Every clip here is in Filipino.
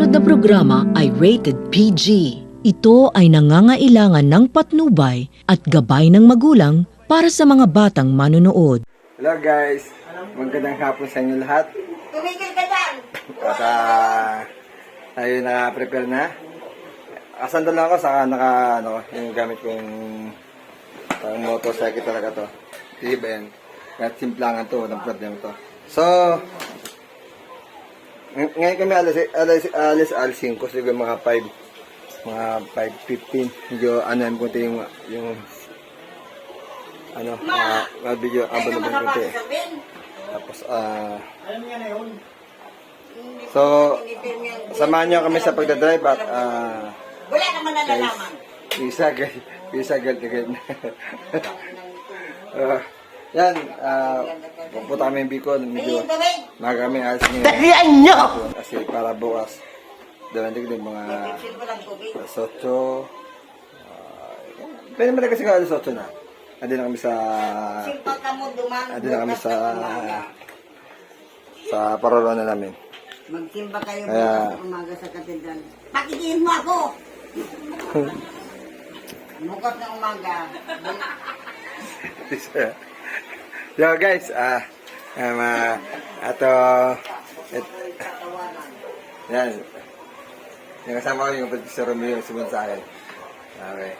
susunod na programa ay rated PG. Ito ay nangangailangan ng patnubay at gabay ng magulang para sa mga batang manonood. Hello guys, magandang hapon sa inyo lahat. Tumigil ka dyan! At ah, tayo naka-prepare na. Asando lang ako sa naka, ano, yung gamit kong pang motorcycle talaga to. TBN. Kahit simplangan to, walang problema to. So, ng- ngayon kami alas, alas, alas, alas 5, siguro mga 5, mga 5.15. Medyo ano yung konti yung, yung ano, mga, mga video, abon na konti. Sabihin, Tapos, ah... so, samahan niyo kami sa pagdadrive at ah... wala naman nalalaman. Visa girl, visa girl again. uh, yan, ah... pupunta kami yung Bicol, medyo maga kami alas ngayon. Dalian nyo! Kasi para bukas, dalandig din mga alas 8. ah, Pwede mo na kasi ka alas 8 na. Andi na kami sa... Andi na kami sa... sa parolo na namin. Magsimba kayo Kaya- umaga sa katedral. Pakitiin mo ako! bukas ng umaga. Yo guys, ah, um, ah, ato, et, yan, yung kasama ko yung producer Romeo yung sumunod sa akin. Okay.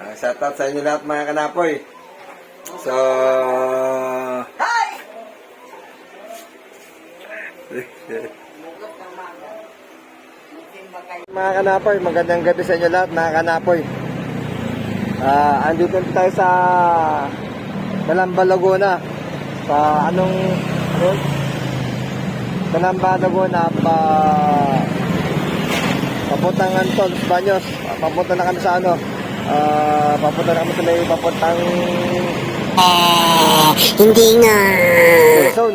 Uh, shout out sa inyo lahat mga kanapoy. So, kayo. mga kanapoy, magandang gabi sa inyo lahat mga kanapoy. Ah, andito tayo sa Calamba, Laguna. Sa anong road? Calamba, Laguna pa papuntang Antol, Baños. Ah, Papunta na kami sa ano? Ah, papunta na kami sa may papuntang Hindi nga. Quezon.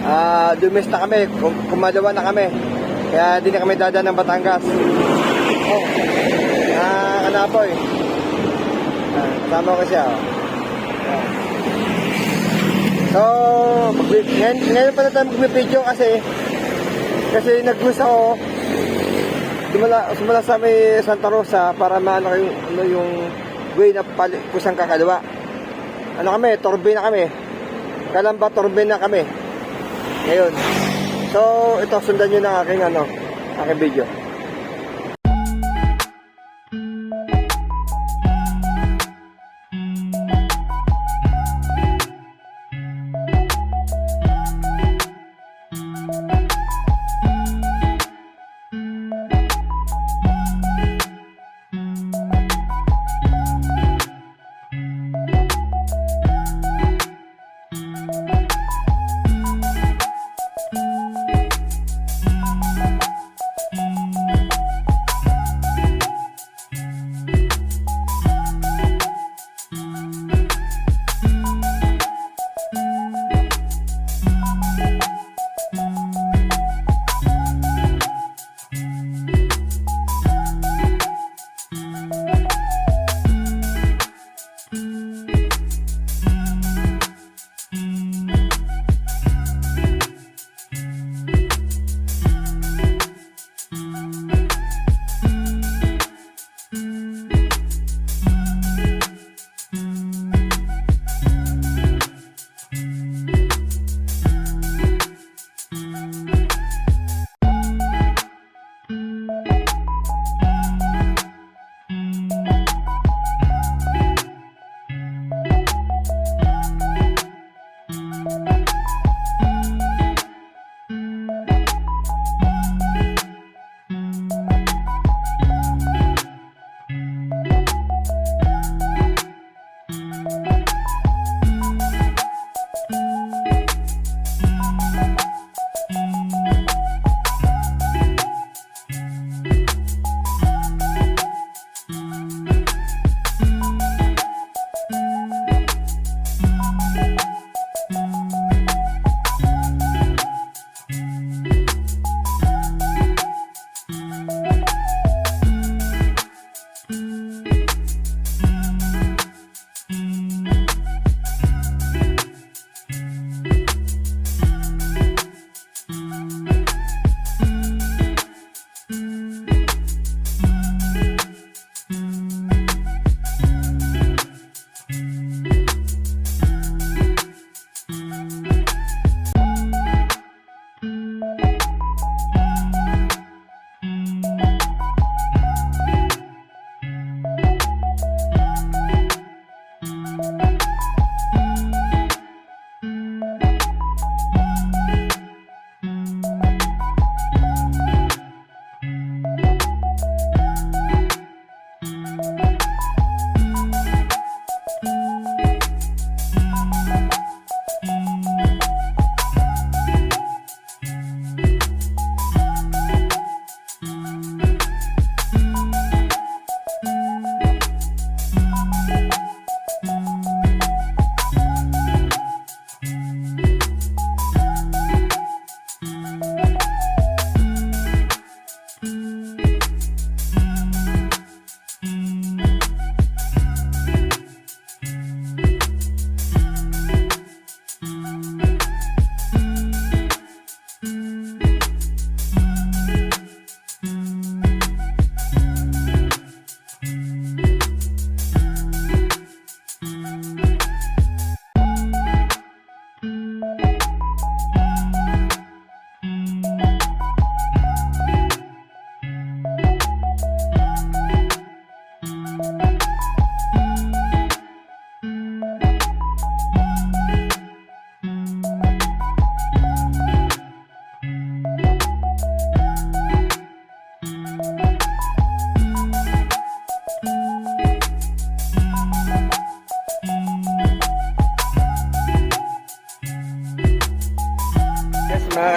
Ah, dumis na kami, kum- kumalawa na kami. Kaya di na kami dadaan ng Batangas. Oh. Ah, kanapoy. Ah, kasama ko siya. Oh. So, ngayon, ngayon pa na tayo magbibideo kasi kasi nag-gusto ako simula, simula sa may Santa Rosa para maano yung, ano, yung way na pali, kusang kakaliwa. Ano kami, torbe na kami. Kalamba torbe na kami. Ngayon. So, ito, sundan nyo ng aking ano, aking video.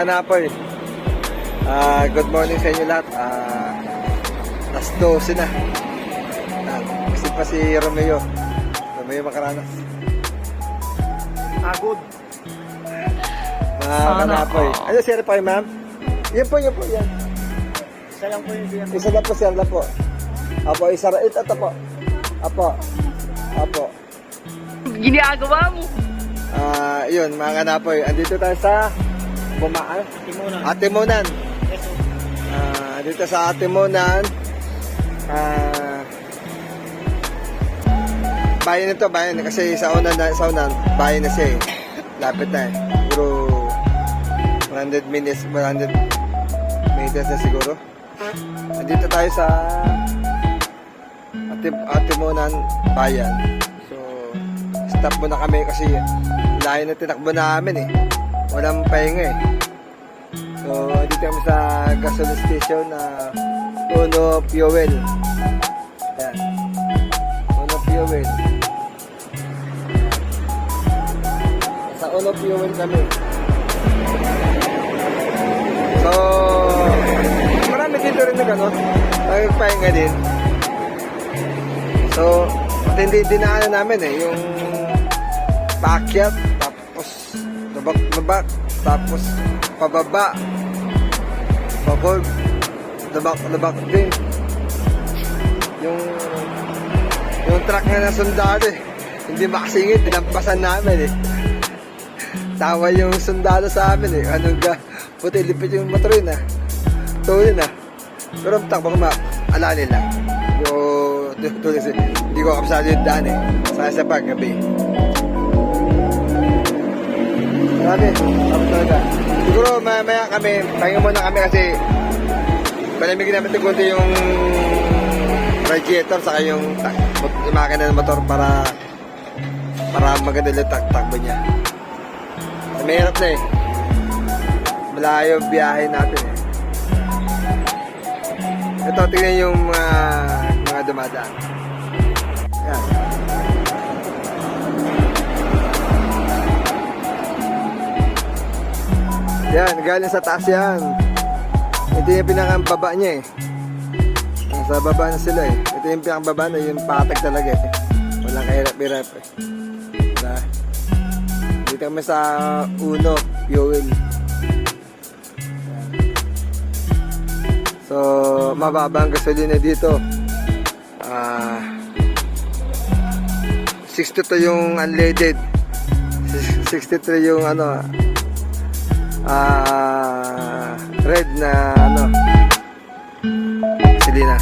Kanapoy. Ah, good morning sa inyo lahat. Ah, last 12 na. Ah, kasi pa si Romeo. Romeo Macaranas. Agod. Mga Sana kanapoy. all. Ano, sir pa ma'am? Yan po, yan po, yan. Isa lang po yung biyan. Isa lang po, sir lang po. Apo, isa ra. Ito, ito po. Apo. Apo. Ginagawa mo. Ah, yun, mga kanapoy. Andito tayo sa Bumaan. Timuna. Atimunan. Ah, dito sa Atimunan. Ah, bayan ito, bayan. Kasi sa unan, na, sa unan, bayan na siya eh. Lapit na eh. Siguro 100 minutes, 100 meters na siguro. Nandito tayo sa Atim, Atimunan, bayan. So, stop muna kami kasi layo na tinakbo namin eh. Walang pahinga eh. So, dito kami sa gasoline station na Uno Fuel. Yan. Uno Fuel. Sa Uno Fuel kami. So, marami dito rin na gano'n. Nagpahinga din. So, matindi dinaanan namin eh. Yung paakyat, tapos lubak-lubak, tapos pababa, pabor, lubak-lubak din. Yung yung truck na sundalo eh. Hindi makasingit, dinampasan namin eh. Tawa yung sundalo sa amin eh. Anong ga, puti lipit yung motor yun ah. Tuloy na. Pero ang takbo ko ma, alalin lang. Yung, tuloy kasi, hindi ko kapsado yung daan eh. Sa isa pa, gabi. Grabe, tapos talaga. Siguro maya-maya kami, pahinga muna kami kasi palamigin namin ito konti yung radiator saka yung, yung makina ng motor para para maganda yung tak takbo niya. Mahirap na eh. Malayo biyahe natin eh. Ito, tingnan yung mga, mga dumadaan. Yan. Yan, galing sa taas yan. Ito yung pinakambaba niya eh. Nasa baba na sila eh. Ito yung pinakambaba na yung patag talaga eh. Walang kahirap-hirap eh. Diba? Dito kami sa Uno, Fuel. So, mababa ang gasolina dito. Ah, 62 yung unleaded. 63 yung ano, ah red na ano? Selena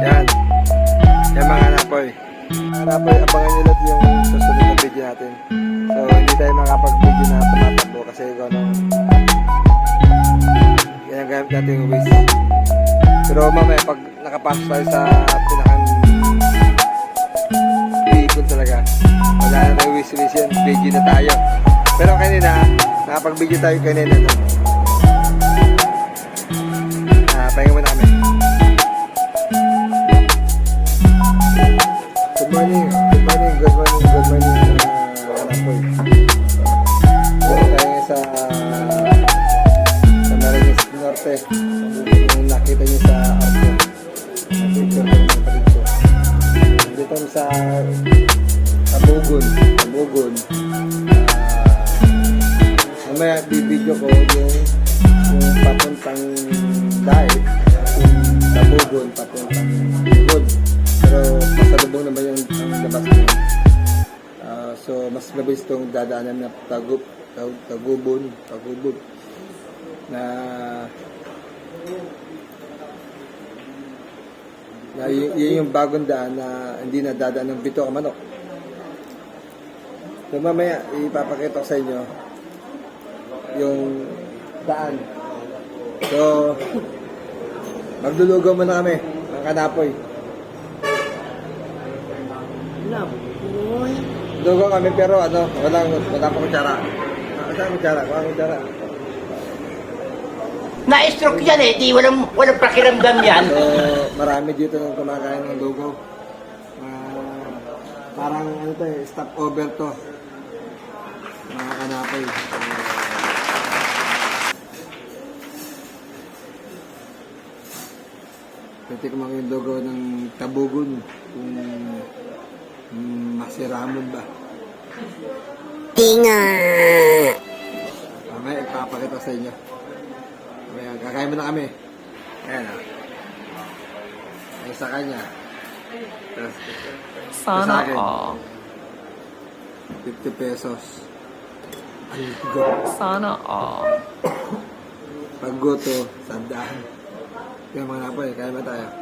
yan. Yan mga napoy mga napoy abangan nyo lahat yung susunod na video natin. So hindi tayo makapag video na tumatakbo kasi kung anong ginagamit natin yung waste. Pero mamaya pag nakapasok tayo sa talaga. Wala na tayo wish-wish yan. Video na tayo. Pero kanina, nakapag-video tayo kanina. No? Ah, pahinga muna kami. Good morning. Good morning. Good morning. Good morning. Uh, Anapoy. Dito tayo sa sa Marinas Norte. Yung nakita niyo sa picture. Dito sa Abugon. Abugon. Ah, mamaya bibidyo ko yung yung papuntang diet yung Abugon papuntang Bugod. Pero pasalubong naman yung labas ko. Ah, so mas mabilis itong dadaanan na Tagub, Tag, Tagubon, Tagubon na na y- yun yung bagong daan na hindi na dadaan ng bito o manok. So mamaya ipapakita ko sa inyo yung daan. So maglulugaw muna kami ng kanapoy. Lugaw kami pero ano, walang wala pa kutsara. Ah, saan kutsara? Wala kutsara. Na-stroke yan eh, di walang, walang pakiramdam yan. So, marami dito nang kumakain ng lugaw. Ah, parang ano to eh, stop over to. Mga kanapay. Pwede ko yung logo ng tabugon kung mm, masiramon ba. Di nga. Mamaya ipapakita sa inyo. Mamaya, kakain mo na kami. Ayan ah. Ay sa kanya. Sana all. 50 pesos. Sana all. Pag goto, sandaan. Kaya mga napoy, kaya ba tayo?